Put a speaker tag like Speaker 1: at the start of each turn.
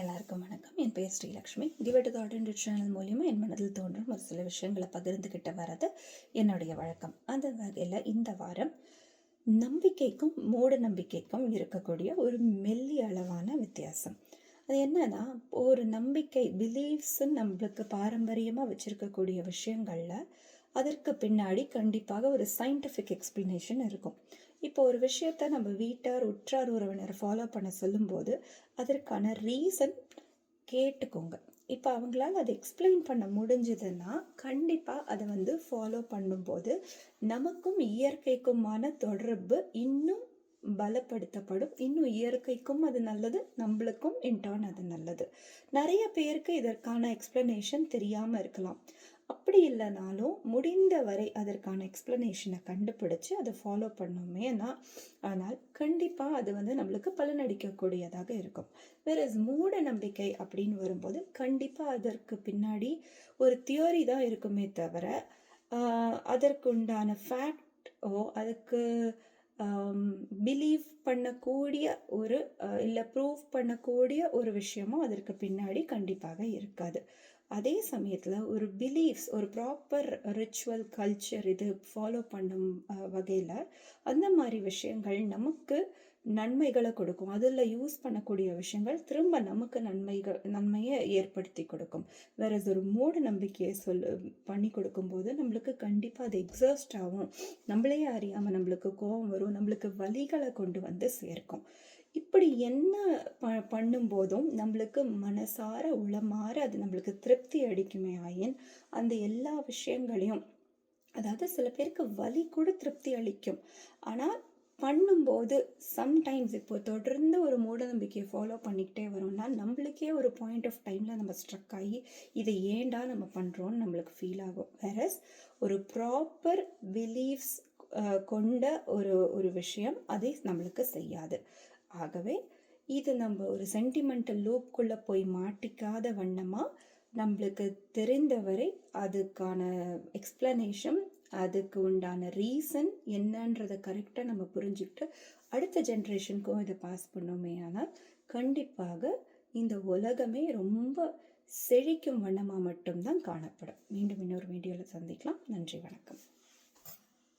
Speaker 1: எல்லாருக்கும் வணக்கம். என் பேர் ஸ்ரீலக்ஷ்மி. கிவட் கார்டன் சேனல் மூலியமாக என் மனதில் தோன்றும் ஒரு சில விஷயங்களை பகிர்ந்துக்கிட்டு வர்றது என்னுடைய வழக்கம். அந்த வகையில் இந்த வாரம் நம்பிக்கைக்கும் மூட நம்பிக்கைக்கும் இருக்கக்கூடிய ஒரு மெல்லிய அளவான வித்தியாசம். அது என்னன்னா ஒரு நம்பிக்கை பிலீஃப்ஸ்ன்னு நம்மளுக்கு பாரம்பரியமாக வச்சுருக்கக்கூடிய விஷயங்களில் அதற்கு பின்னாடி கண்டிப்பாக ஒரு சயின்டிஃபிக் எக்ஸ்ப்ளனேஷன் இருக்கும். இப்போ ஒரு விஷயத்த நம்ம வீட்டார் உற்றார் உறவினர் ஃபாலோ பண்ண சொல்லும்போது அதற்கான ரீசன் கேட்டுக்கோங்க. இப்போ அவங்களால் அதை எக்ஸ்பிளைன் பண்ண முடிஞ்சதுன்னா கண்டிப்பாக அதை வந்து ஃபாலோ பண்ணும்போது நமக்கும் இயற்கைக்குமான தொடர்பு இன்னும் பலப்படுத்தப்படும். இன்னும் இயற்கைக்கும் அது நல்லது நம்மளுக்கும் இன்டர்ன் அது நல்லது. நிறைய பேருக்கு இதற்கான எக்ஸ்பிளனேஷன் தெரியாமல் இருக்கலாம். அப்படி இல்லைனாலும் முடிந்த வரை அதற்கான எக்ஸ்ப்ளனேஷனை கண்டுபிடிச்சு அதை ஃபாலோ பண்ணோமே ஆனால் கண்டிப்பாக அது வந்து நம்மளுக்கு பலனடிக்கக்கூடியதாக இருக்கும். வேற மூட நம்பிக்கை அப்படின்னு வரும்போது கண்டிப்பாக அதற்கு பின்னாடி ஒரு தியோரி தான் இருக்குமே தவிர அதற்குண்டான ஃபேக்டோ அதுக்கு பிலீவ் பண்ணக்கூடிய ஒரு இல்லை ப்ரூவ் பண்ணக்கூடிய ஒரு விஷயமும் அதற்கு பின்னாடி கண்டிப்பாக இருக்காது. அதே சமயத்தில் ஒரு பிலீஃப்ஸ் ஒரு ப்ராப்பர் ரிச்சுவல் கல்ச்சர் இது ஃபாலோ பண்ணும் வகையில் அந்த மாதிரி விஷயங்கள் நமக்கு நன்மைகளை கொடுக்கும். அதில் யூஸ் பண்ணக்கூடிய விஷயங்கள் திரும்ப நமக்கு நன்மைகள் நன்மையை ஏற்படுத்தி கொடுக்கும். வேற ஒரு மூட நம்பிக்கையை சொல் பண்ணி கொடுக்கும்போது நம்மளுக்கு கண்டிப்பாக அது எக்ஸாஸ்ட் ஆகும். நம்மளே அறியாமல் நம்மளுக்கு கோபம் வரும் நம்மளுக்கு வலிகளை கொண்டு வந்து சேர்க்கும். இப்படி என்ன ப பண்ணும்போதும் நம்மளுக்கு மனசார உளமாற அது நம்மளுக்கு திருப்தி அடிக்குமே ஆயின் அந்த எல்லா விஷயங்களையும் அதாவது சில பேருக்கு வலி கூட திருப்தி அளிக்கும். ஆனால் பண்ணும்போது சம்டைம்ஸ் இப்போ தொடர்ந்து ஒரு மூடநம்பிக்கையை ஃபாலோ பண்ணிக்கிட்டே வரோம்னா நம்மளுக்கே ஒரு பாயிண்ட் ஆஃப் டைமில் நம்ம ஸ்ட்ரக் ஆகி இதை ஏண்டா நம்ம பண்ணுறோன்னு நம்மளுக்கு ஃபீல் ஆகும். வேறஸ் ஒரு ப்ராப்பர் பிலீஃப்ஸ் கொண்ட ஒரு ஒரு விஷயம் அதை நம்மளுக்கு செய்யாது. ஆகவே இது நம்ம ஒரு சென்டிமெண்டல் லூப்குள்ளே போய் மாட்டிக்காத வண்ணமாக நம்மளுக்கு தெரிந்தவரை அதுக்கான எக்ஸ்ப்ளனேஷன் அதுக்கு உண்டான ரீசன் என்னன்றதை கரெக்டாக நம்ம புரிஞ்சுக்கிட்டு அடுத்த ஜென்ரேஷனுக்கும் இதை பாஸ் பண்ணோமே ஆனால் கண்டிப்பாக இந்த உலகமே ரொம்ப செழிக்கும் வண்ணமாக மட்டும்தான் காணப்படும். மீண்டும் இன்னொரு வீடியோவில் சந்திக்கலாம். நன்றி வணக்கம்.